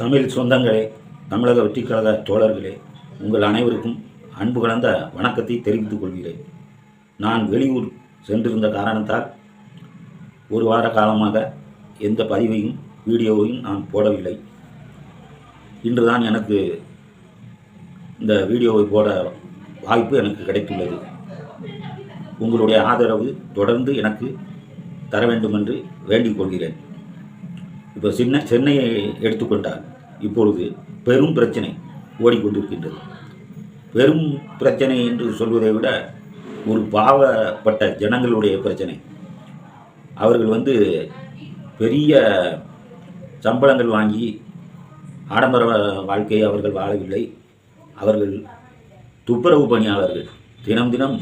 தமிழ் சொந்தங்களே தமிழக வெற்றிக்கழக தோழர்களே உங்கள் அனைவருக்கும் அன்பு கலந்த வணக்கத்தை தெரிவித்துக் கொள்கிறேன். நான் வெளியூர் சென்றிருந்த காரணத்தால் ஒரு வார காலமாக எந்த பதிவையும் வீடியோவையும் நான் போடவில்லை. இன்றுதான் எனக்கு இந்த வீடியோவை போட வாய்ப்பு எனக்கு கிடைத்துள்ளது. உங்களுடைய ஆதரவு தொடர்ந்து எனக்கு தர வேண்டும் என்று வேண்டிக் கொள்கிறேன். இப்போ சின்ன சென்னையை எடுத்துக்கொண்டால் இப்பொழுது பெரும் பிரச்சனை ஓடிக்கொண்டிருக்கின்றது. பெரும் பிரச்சனை என்று சொல்வதை விட ஒரு பாவப்பட்ட ஜனங்களுடைய பிரச்சனை. அவர்கள் வந்து பெரிய சம்பளங்கள் வாங்கி ஆடம்பர வாழ்க்கையை அவர்கள் வாழவில்லை. அவர்கள் துப்புரவு பணியாளர்கள். தினம் தினம்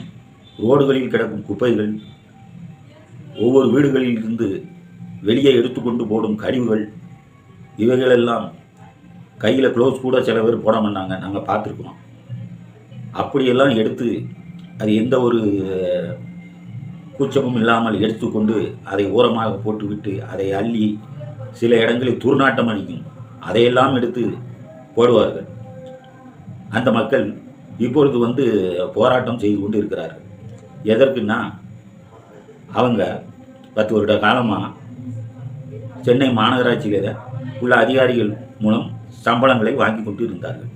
ரோடுகளில் கிடக்கும் குப்பைகள் ஒவ்வொரு வீடுகளில் இருந்து வெளியே எடுத்துக்கொண்டு போடும் கழிவுகள் இவைகளெல்லாம் கையில் க்ளோஸ் கூட சில பேர் போட மாட்டாங்க. நாங்கள் பார்த்துருக்குறோம். அப்படியெல்லாம் எடுத்து அது எந்த ஒரு கூச்சமும் இல்லாமல் எடுத்துக்கொண்டு அதை ஓரமாக போட்டுவிட்டு அதை அள்ளி சில இடங்களில் துர்நாட்டம் அடிக்கும். அதையெல்லாம் எடுத்து போடுவார்கள். அந்த மக்கள் இப்பொழுது வந்து போராட்டம் செய்து கொண்டு இருக்கிறார்கள் எதற்குன்னா அவங்க பத்து வருட காலமாக சென்னை மாநகராட்சியில் உள்ள அதிகாரிகள் மூலம் சம்பளங்களை வாங்கி கொண்டு இருந்தார்கள்.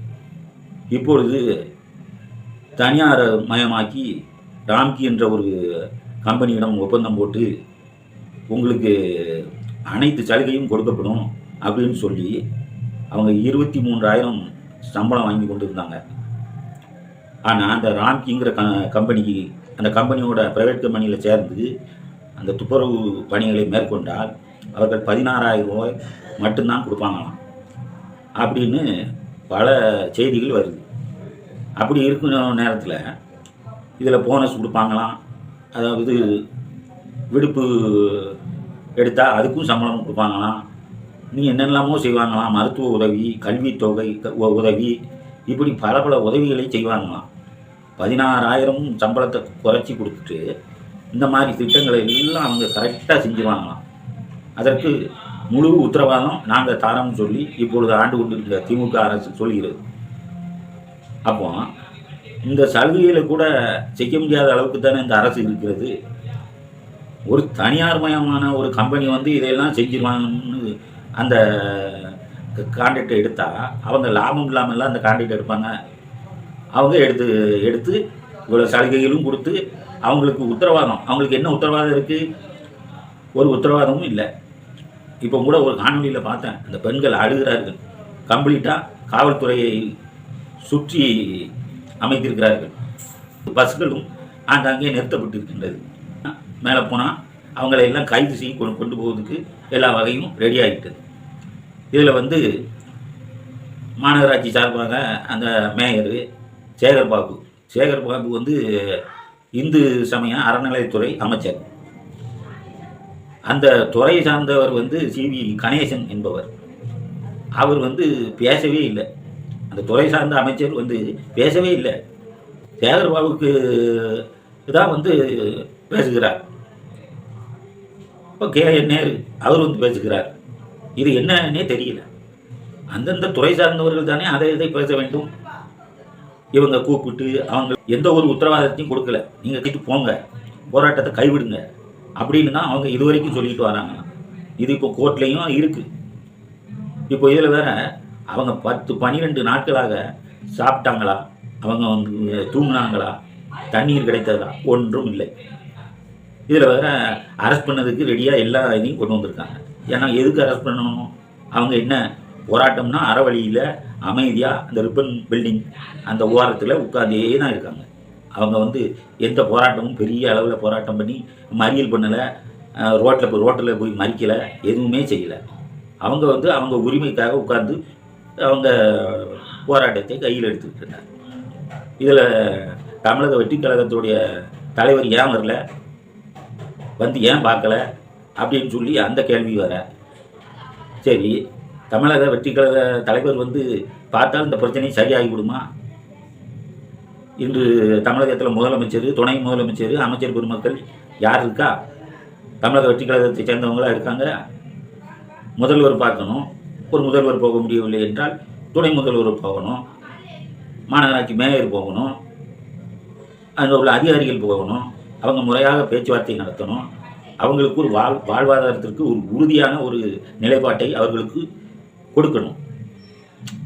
இப்பொழுது தனியார் மயமாக்கி ராம்கி என்ற ஒரு கம்பெனியிடம் ஒப்பந்தம் போட்டு உங்களுக்கு அனைத்து சலுகையும் கொடுக்கப்படும் அப்படின்னு சொல்லி அவங்க இருபத்தி மூன்றாயிரம் சம்பளம் வாங்கி கொண்டு இருந்தாங்க. ஆனால் அந்த ராம்கிங்கிற க கம்பெனிக்கு அந்த கம்பெனியோட ப்ரைவேட் கம்பெனியில் சேர்ந்து அந்த துப்புரவு பணிகளை மேற்கொண்டால் அவர்கள் பதினாறாயிரம் ரூபாய் மட்டும்தான் கொடுப்பாங்களாம். அப்படின்னு பல செய்திகள் வருது. அப்படி இருக்கும் நேரத்தில் இதில் போனஸ் கொடுப்பாங்களாம். அதாவது விடுப்பு எடுத்தால் அதுக்கும் சம்பளம் கொடுப்பாங்களாம். நீ என்னெல்லாமோ செய்வாங்களாம். மருத்துவ உதவி கல்வித்தொகை உதவி இப்படி பல பல உதவிகளை செய்வாங்களாம். பதினாறாயிரம் சம்பளத்தை குறைச்சி கொடுத்துட்டு இந்த மாதிரி திட்டங்களை எல்லாம் அவங்க கரெக்டாக செஞ்சுருவாங்களாம். அதற்கு முழு உத்தரவாதம் நாங்கள் தரோம்னு சொல்லி இப்பொழுது ஆண்டு கொண்டிருக்கிற திமுக அரசு சொல்கிறது. அப்போ இந்த சலுகைகளை கூட செய்ய முடியாத அளவுக்கு தானே இந்த அரசு இருக்கிறது. ஒரு தனியார் மயமான ஒரு கம்பெனி வந்து இதையெல்லாம் செஞ்சிருவாங்கன்னு அந்த கான்ட்ராக்டை எடுத்தால் அவங்க லாபம் இல்லாமல் அந்த கான்ட்ராக்ட் எடுப்பாங்க. அவங்க எடுத்து எடுத்து இவ்வளோ சலுகைகளும் கொடுத்து அவங்களுக்கு உத்தரவாதம். அவங்களுக்கு என்ன உத்தரவாதம் இருக்குது ஒரு உத்தரவாதமும் இல்லை. இப்போ கூட ஒரு காணொலியில் பார்த்தேன். அந்த பெண்கள் அழுகிறார்கள். கம்ப்ளீட்டாக காவல்துறையை சுற்றி அமைத்திருக்கிறார்கள் பஸ்களும் ஆங்காங்கே நிறுத்தப்பட்டிருக்கின்றது. மேலே போனால் அவங்களை எல்லாம் கைது செய்ய கொண்டு கொண்டு போவதுக்கு எல்லா வகையும் ரெடி ஆகிட்டது. இதில் வந்து மாநகராட்சி சார்பாக அந்த மேயர் சேகர் பாபு. சேகர் பாபு வந்து இந்து சமய அறநிலையத்துறை அமைச்சர். அந்த துறை சார்ந்தவர் வந்து சிவி கணேசன் என்பவர். அவர் வந்து பேசவே இல்லை. அந்த துறை சார்ந்த அமைச்சர் வந்து பேசவே இல்லை. சேகர் பாபுக்கு தான் வந்து பேசுகிறார். இப்போ கே என் நேரு அவர் வந்து பேசுகிறார். இது என்னன்னே தெரியல. அந்தந்த துறை சார்ந்தவர்கள் தானே அதை இதை பேச வேண்டும். இவங்க கூப்பிட்டு அவங்க எந்த ஒரு உத்தரவாதத்தையும் கொடுக்கல. நீங்கள் கிட்ட போங்க. போராட்டத்தை கைவிடுங்க. அப்படின்னு தான் அவங்க இதுவரைக்கும் சொல்லிட்டு வராங்க. இது இப்போ கோர்ட்லேயும் இருக்குது இப்போ இதில் வேற அவங்க பத்து பன்னிரெண்டு நாட்களாக சாப்பிட்டாங்களா? அவங்க வந்து தூங்கினாங்களா? தண்ணீர் கிடைத்ததா? ஒன்றும் இல்லை. இதில் வேற அரெஸ்ட் பண்ணதுக்கு ரெடியாக எல்லா இதையும் கொண்டு வந்திருக்காங்க. ஏன்னா எதுக்கு அரெஸ்ட் பண்ணணும்? அவங்க என்ன போராட்டம்னா அறவழியில் அமைதியாக அந்த ரிப்பன் பில்டிங் அந்த ஓரத்தில் உட்காந்தே தான் இருக்காங்க. அவங்க வந்து எந்த போராட்டமும் பெரிய அளவில் போராட்டம் பண்ணி மறியல் பண்ணலை ரோட்டில் போய் ரோட்டில் போய் மறிக்கலை எதுவுமே செய்யலை. அவங்க வந்து அவங்க உரிமைக்காக உட்கார்ந்து அவங்க போராட்டத்தை கையில் எடுத்துக்கிட்டு இருந்தாங்க. இதில் தமிழக வெற்றிக் கழகத்துடைய தலைவர் ஏன் வரல? வந்து ஏன் பார்க்கல? அப்படின்னு சொல்லி அந்த கேள்வி வர. சரி தமிழக வெற்றிக் கழக தலைவர் வந்து பார்த்தால் இந்த பிரச்சனை சரியாகிவிடுமா இன்று தமிழகத்தில் முதலமைச்சர் துணை முதலமைச்சர் அமைச்சர் பெருமக்கள் யார் இருக்கா? தமிழக வெற்றி கழகத்தை சேர்ந்தவங்களா இருக்காங்க. முதல்வர் பார்க்கணும். ஒரு முதல்வர் போக முடியவில்லை என்றால் துணை முதல்வர் போகணும். மாநகராட்சி மேயர் போகணும். அங்கே உள்ள அதிகாரிகள் போகணும். அவங்க முறையாக பேச்சுவார்த்தை நடத்தணும். அவங்களுக்கு ஒரு வாழ் வாழ்வாதாரத்திற்கு ஒரு உறுதியான ஒரு நிலைப்பாட்டை அவர்களுக்கு கொடுக்கணும்.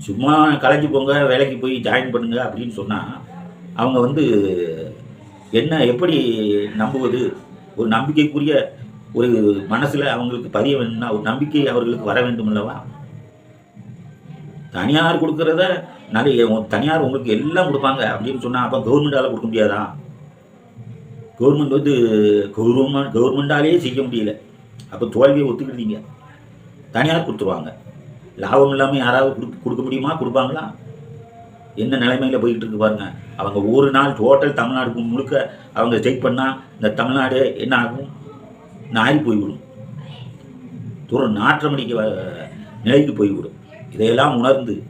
சும்மா கலைஞ்சு போங்க வேலைக்கு போய் ஜாயின் பண்ணுங்க அப்படின்னு சொன்னால் அவங்க வந்து என்ன எப்படி நம்புவது? ஒரு நம்பிக்கைக்குரிய ஒரு மனசில் அவங்களுக்கு பதிய வேணும்னா ஒரு நம்பிக்கை அவர்களுக்கு வர வேண்டும் அல்லவா? தனியார் கொடுக்கறத நிறைய தனியார் உங்களுக்கு எல்லாம் கொடுப்பாங்க அப்படின்னு சொன்னால் அப்போ கவர்மெண்டால் கொடுக்க முடியாதா? கவர்மெண்ட் வந்து கவர்மெண்ட் கவர்மெண்டாலேயே செய்ய முடியல. அப்போ தோல்வியை ஒத்துக்கிட்டீங்க தனியார் கொடுத்துருவாங்க. லாபம் இல்லாமல் யாராவது கொடுக்க முடியுமா? கொடுப்பாங்களா? என்ன நிலைமையில் போய்கிட்டு இருக்கு பாருங்க. அவங்க ஒரு நாள் டோட்டல் தமிழ்நாடு முழுக்க அவங்க செக் பண்ணால் இந்த தமிழ்நாடு என்ன ஆகும்? நாரி போய்விடும். துற நாற்றமடிக்க வ- நிலைக்கு போய்விடும். இதையெல்லாம் உணர்ந்து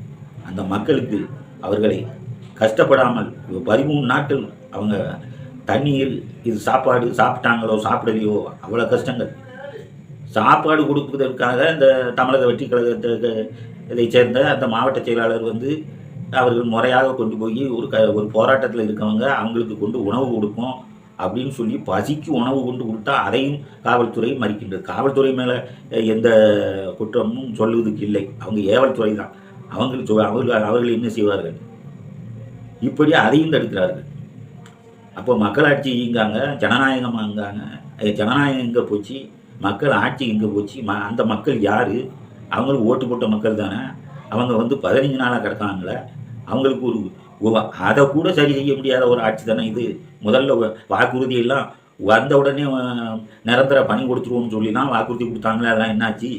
அந்த மக்களுக்கு அவர்களை கஷ்டப்படாமல் பதிமூணு நாட்கள் அவங்க தண்ணீர் இது சாப்பாடு சாப்பிட்டாங்களோ சாப்பிடலையோ அவ்வளோ கஷ்டங்கள். சாப்பாடு கொடுப்பதற்காக இந்த தமிழக வெற்றி கழகத்தை இதை சேர்ந்த அந்த மாவட்ட செயலாளர் வந்து அவர்கள் முறையாக கொண்டு போய் ஒரு க ஒரு போராட்டத்தில் இருக்கவங்க அவங்களுக்கு கொண்டு உணவு கொடுப்போம் அப்படின்னு சொல்லி பசிக்கு உணவு கொண்டு கொடுத்தா அதையும் காவல்துறை மறிக்கின்றது. காவல்துறை மேலே எந்த குற்றமும் சொல்லுவதுக்கு இல்லை. அவங்க ஏவல்துறை தான். அவங்களுக்கு அவர்கள் அவர்கள் என்ன செய்வார்கள்? இப்படி அதையும் தடுக்கிறார்கள். அப்போ மக்கள் ஆட்சி இங்காங்க ஜனநாயகம் அங்காங்க ஜனநாயகம் எங்கே போச்சு? மக்கள் ஆட்சி எங்கே போச்சு? ம அந்த மக்கள் யார்? அவங்களுக்கு ஓட்டு போட்ட மக்கள் தானே? அவங்க வந்து பதினஞ்சு நாளாக கிடக்காங்களே அவங்களுக்கு ஒரு அதை கூட சரி செய்ய முடியாத ஒரு ஆட்சி தானே இது. முதல்ல வாக்குறுதியெல்லாம் வாக்குறுதி எல்லாம் வந்த உடனே நிரந்தர பணி கொடுத்துருவோம்னு சொல்லி தான் வாக்குறுதி கொடுத்தாங்களே அதெல்லாம் என்னாச்சு?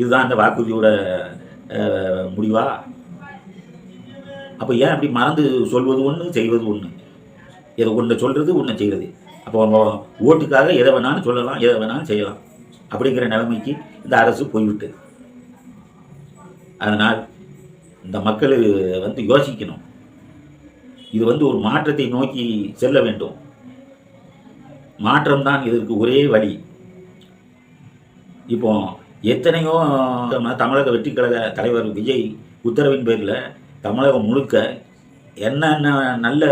இதுதான் அந்த வாக்குறுதியோட முடிவா? அப்போ ஏன் அப்படி மறந்து சொல்வது ஒன்று செய்வது ஒன்று இதை ஒன்று சொல்கிறது ஒன்று செய்கிறது அப்போ அவங்க ஓட்டுக்காக எதை வேணாலும் சொல்லலாம் எதை வேணாலும் செய்யலாம். அப்படிங்கிற நிலைமைக்கு இந்த அரசு போய்விட்டது. அதனால் இந்த மக்கள் வந்து யோசிக்கணும். இது வந்து ஒரு மாற்றத்தை நோக்கி செல்ல வேண்டும். மாற்றம்தான் இதற்கு ஒரே வழி. இப்போ எத்தனையோ தமிழக வெற்றிக் கழக தலைவர் விஜய் உத்தரவின் பேரில் தமிழகம் முழுக்க என்னென்ன நல்ல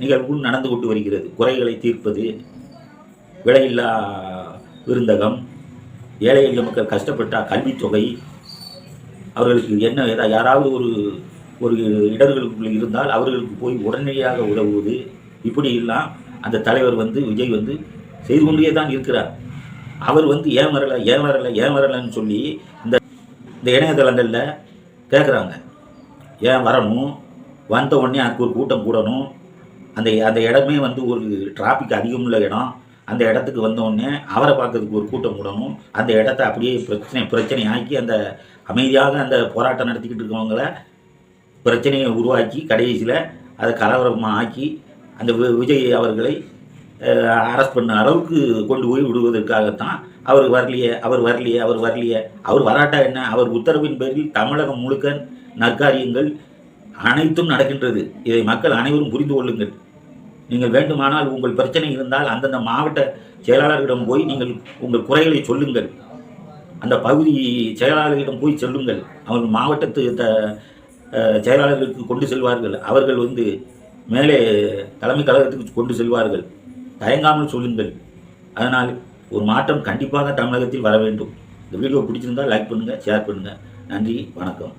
நிகழ்வுகள் நடந்து கொண்டு வருகிறது. குறைகளை தீர்ப்பது விலையில்லா விருந்தகம் ஏழை எளிய மக்கள் கஷ்டப்பட்டால் கல்வித்தொகை அவர்களுக்கு என்ன ஏதா யாராவது ஒரு ஒரு இடர்களுக்குள் இருந்தால் அவர்களுக்கு போய் உடனடியாக உதவுவது இப்படி எல்லாம் அந்த தலைவர் வந்து விஜய் வந்து செய்து கொண்டே தான் இருக்கிறார். அவர் வந்து ஏன் வரலை ஏன் வரலை ஏன் வரலைன்னு சொல்லி இந்த இந்த இணையதளங்களில் கேட்குறாங்க ஏன் வரணும்? வந்த உடனே அதுக்கு ஒரு கூட்டம் கூடணும். அந்த அந்த இடமே வந்து ஒரு டிராஃபிக் அதிகமுள்ள இடம். அந்த இடத்துக்கு வந்தோடனே அவரை பார்க்கறதுக்கு ஒரு கூட்டம் கூடணும் அந்த இடத்த அப்படியே பிரச்சனை பிரச்சனை ஆக்கி அந்த அமைதியாக அந்த போராட்டம் நடத்திக்கிட்டு இருக்கவங்கள பிரச்சனையை உருவாக்கி கடைசியில் அதை கலவரமாக ஆக்கி அந்த வி- விஜய் அவர்களை அரெஸ்ட் பண்ண அளவுக்கு கொண்டு போய் விடுவதற்காகத்தான் அவர் வரலையே அவர் வரலையே அவர் வரலையே. அவர் வராட்டா என்ன? அவர் உத்தரவின் பேரில் தமிழகம் முழுக்க நற்காரியங்கள் அனைத்தும் நடக்கின்றது. இதை மக்கள் அனைவரும் புரிந்து கொள்ளுங்கள். நீங்கள் வேண்டுமானால் உங்கள் பிரச்சனை இருந்தால் அந்தந்த மாவட்ட செயலாளர்களிடம் போய் நீங்கள் உங்கள் குறைகளை சொல்லுங்கள். அந்த பகுதி செயலாளர்களிடம் போய் சொல்லுங்கள். அவர்கள் மாவட்டத்து த செயலாளர்களுக்கு கொண்டு செல்வார்கள். அவர்கள் வந்து மேலே தலைமை கழகத்துக்கு கொண்டு செல்வார்கள். தயங்காமல் சொல்லுங்கள். அதனால் ஒரு மாற்றம் கண்டிப்பாக தமிழகத்தில் வர வேண்டும். இந்த வீடியோ பிடிச்சிருந்தால் லைக் பண்ணுங்கள் ஷேர் பண்ணுங்கள் நன்றி வணக்கம்.